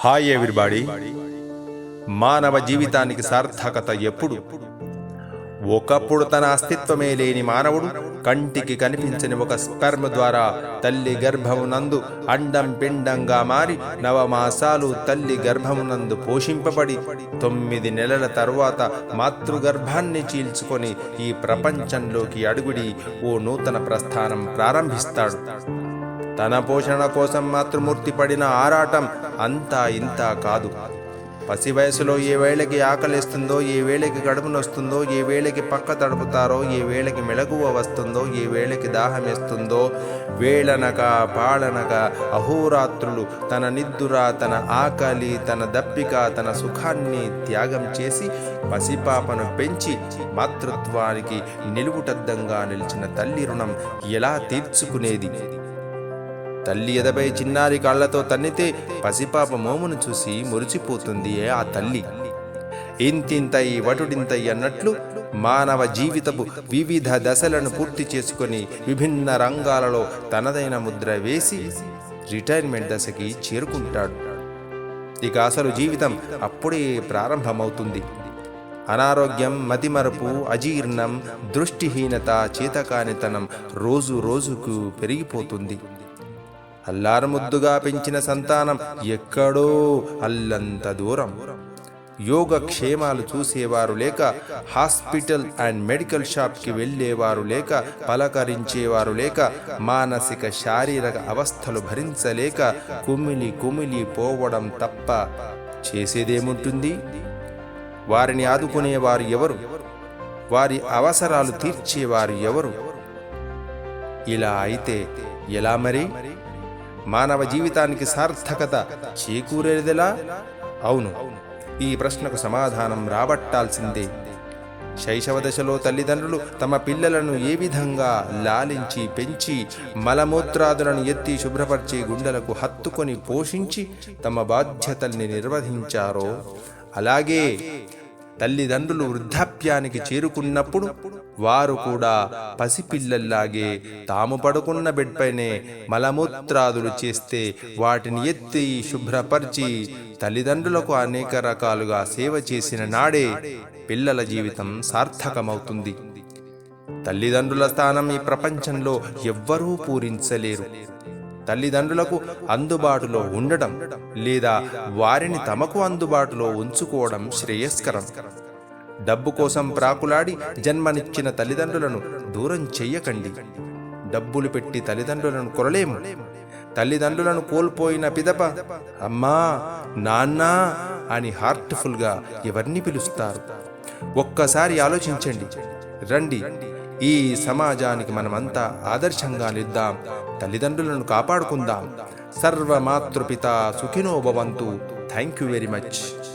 Hi everybody. మానవ జీవితానికి సార్థకత ఎప్పుడు? ఒకప్పుడు తన అస్తిత్వమే లేని మానవుడు కంటికి కనిపించని ఒక స్పెర్మ్ ద్వారా తల్లి గర్భమునందు అండం పిండంగా మారి నవమాసాలు తల్లి గర్భమునందు పోషింపబడి తొమ్మిది నెలల తరువాత మాతృగర్భాన్ని చీల్చుకొని ఈ ప్రపంచంలోకి అడుగుడి ఓ నూతన ప్రస్థానం ప్రారంభిస్తాడు. తన పోషణ కోసం మాతృమూర్తి పడిన ఆరాటం అంతా ఇంత కాదు. పసి వయసులో ఏ వేళకి ఆకలిస్తుందో ఏ వేళకి గడుపునొస్తుందో ఏ వేళకి పక్క తడుపుతారో ఏ వేళకి మెలకువ వస్తుందో ఏ వేళకి దాహమేస్తుందో వేళనక పాళనక అహోరాత్రులు తన నిద్దుర తన ఆకలి తన దప్పిక తన సుఖాన్ని త్యాగం చేసి పసిపాపను పెంచి మాతృత్వానికి నిలువుటద్దంగా నిలిచిన తల్లి రుణం ఎలా తీర్చుకునేది? తల్లి ఎదపై చిన్నారి కాళ్ళతో తన్నితే పసిపాప మోమును చూసి మురిచిపోతుంది ఆ తల్లి. ఇంతింతై వటుడింతై అన్నట్లు మానవ జీవితపు వివిధ దశలను పూర్తి చేసుకొని విభిన్న రంగాలలో తనదైన ముద్ర వేసి రిటైర్మెంట్ దశకి చేరుకుంటాడు. ఇక అసలు జీవితం అప్పుడే ప్రారంభమవుతుంది. అనారోగ్యం మతిమరుపు అజీర్ణం దృష్టిహీనత చేతకానితనం రోజు రోజుకు పెరిగిపోతుంది. అల్లారముద్దుగా పెంచిన సంతానం ఎక్కడో అల్లంత దూరం. యోగక్షేమాలు చూసేవారు లేక హాస్పిటల్ అండ్ మెడికల్ షాప్కి వెళ్ళేవారు లేక పలకరించేవారు లేక మానసిక శారీరక అవస్థలు భరించలేక కుమిలి కుమిలి పోవడం తప్ప చేసేదేముంటుంది? వారిని ఆదుకునేవారు ఎవరు? వారి అవసరాలు తీర్చేవారు ఎవరు? ఇలా అయితే ఎలా మరి? మానవ జీవితానికి సార్థకత చేకూరేదిలా? అవును. ఈ ప్రశ్నకు సమాధానం రాబట్టాల్సిందే. శైశవ దశలో తల్లిదండ్రులు తమ పిల్లలను ఏ విధంగా లాలించి పెంచి మలమూత్రాదులను ఎత్తి శుభ్రపరిచి గుండెలకు హత్తుకొని పోషించి తమ బాధ్యతల్ని నిర్వహించారో? అలాగే తల్లిదండ్రులు వృద్ధాప్యానికి చేరుకున్నప్పుడు వారు కూడా పసిపిల్లల్లాగే తాము పడుకున్న బెడ్పైనే మలమూత్రాదులు చేస్తే వాటిని ఎత్తి శుభ్రపరిచి తల్లిదండ్రులకు అనేక రకాలుగా సేవ చేసిన నాడే పిల్లల జీవితం సార్థకమవుతుంది. తల్లిదండ్రుల స్థానం ఈ ప్రపంచంలో ఎవ్వరూ పూరించలేరు. తల్లిదండ్రులకు అందుబాటులో ఉండడం లేదా వారిని తమకు అందుబాటులో ఉంచుకోవడం శ్రేయస్కరం. డబ్బు కోసం ప్రాకులాడి జన్మనిచ్చిన తల్లిదండ్రులను దూరం చెయ్యకండి. డబ్బులు పెట్టి తల్లిదండ్రులను కొరలేము తల్లిదండ్రులను కోల్పోయిన పిదప అమ్మా నాన్నా అని హార్ట్ఫుల్గా ఎవరిని పిలుస్తారు? ఒక్కసారి ఆలోచించండి. రండి. ఈ సమాజానికి మనమంతా ఆదర్శంగా నిద్దాం. తల్లిదండ్రులను కాపాడుకుందాం. సర్వమాతృపిత సుఖినో భవంతు. Thank you very much